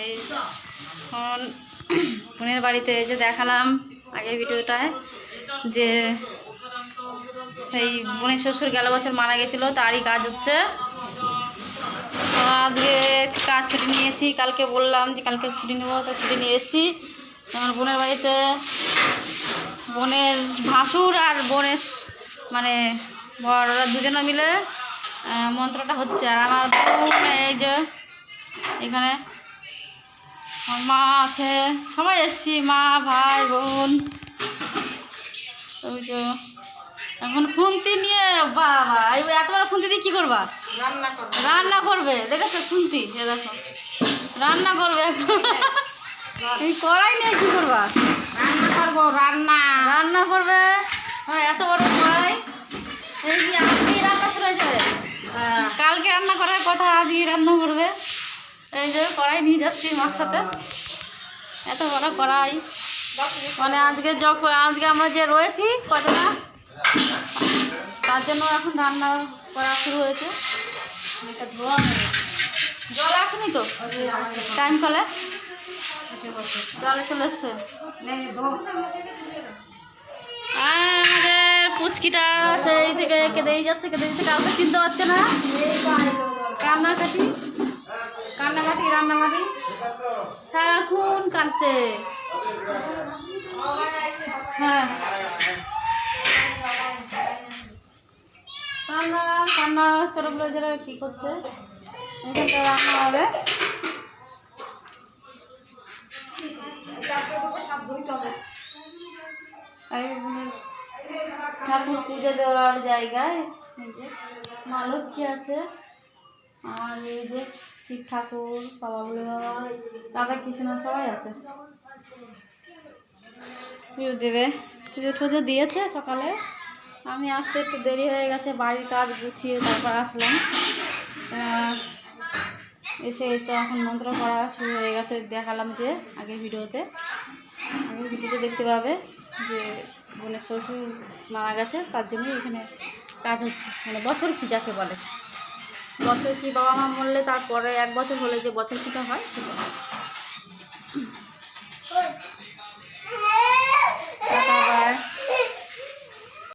এখন বোনের বাড়িতে যে দেখালাম আগের ভিডিওটায় যে সেই বোনের শ্বশুর গেল বছর মারা গেছিল, তারই কাজ হচ্ছে। আজকে কাজ ছুটি নিয়েছি, কালকে বললাম যে কালকে ছুটি নেব, তো ছুটি নিয়ে এসেছি। আমার বোনের বাড়িতে বোনের ভাসুর আর বোনের মানে বড়রা দুজনে মিলে মন্ত্রটা হচ্ছে। আর আমার বোন এই যে এখানে মা আছে। সবাই এসছি মা ভাই বোন। ওই এখন খুন্তি নিয়ে বাবা এই এত খুন্তি দিয়ে কী করবা? রান্না করব। রান্না করবে দেখেছ খুন্তি? এ দেখো। রান্না করবে এখন। এই কড়াই নিয়ে কী করবা? রান্না করব রান্না। রান্না করবে? এত বড় কড়াই। এই কি আজকেই রান্না শুরু হয়ে যাবে। হ্যাঁ। কালকে রান্না করার কথা আজকেই রান্না করবে। এই যে কড়াই নিয়ে যাচ্ছি মার সাথে। এত বড় কড়াই। মানে আজকে যখন আজকে আমরা যে রয়েছি কজনা তার জন্য এখন রান্না করা শুরু হয়েছে। জল আসেনি তো? টাইম কলে? জলে চলে এসছে? আমাদের পুচকিটা সেই থেকে কেঁদেই যাচ্ছে কেঁদে যাচ্ছে। কাউকে চিনতে পারছে না। কান্নাকাটি কান্নাকাটি রান্নাকাটি সারাক্ষণ কাঁদছে। হ্যাঁ। কান্না কান্না ছোটোগুলো যারা কী করছে? এখানটা রান্না হবে। এই ঠাকুর পুজো দেওয়ার জায়গায় মা লক্ষ্মী আছে। আর এই যে শিব ঠাকুর, বাবা বলে বাবা, রাধা কৃষ্ণ সবাই আছে। পুজো দেবে। পুজো টুজো দিয়েছে সকালে। আমি আসতে একটু দেরি হয়ে গেছে, বাড়ির কাজ গুছিয়ে তারপর আসলাম। এসে তো এখন মন্ত্র করা শুরু হয়ে গেছে, দেখালাম যে আগের ভিডিওতে। আগের ভিডিওতে দেখতে পাবে যে বোনের শ্বশুর মারা গেছে, তার জন্যই এখানে কাজ হচ্ছে। মানে বছর কি যাকে বলে। বছর কি বাবা মা মরলে তারপরে এক বছর হলে যে বছর কিটা হয় সেটা।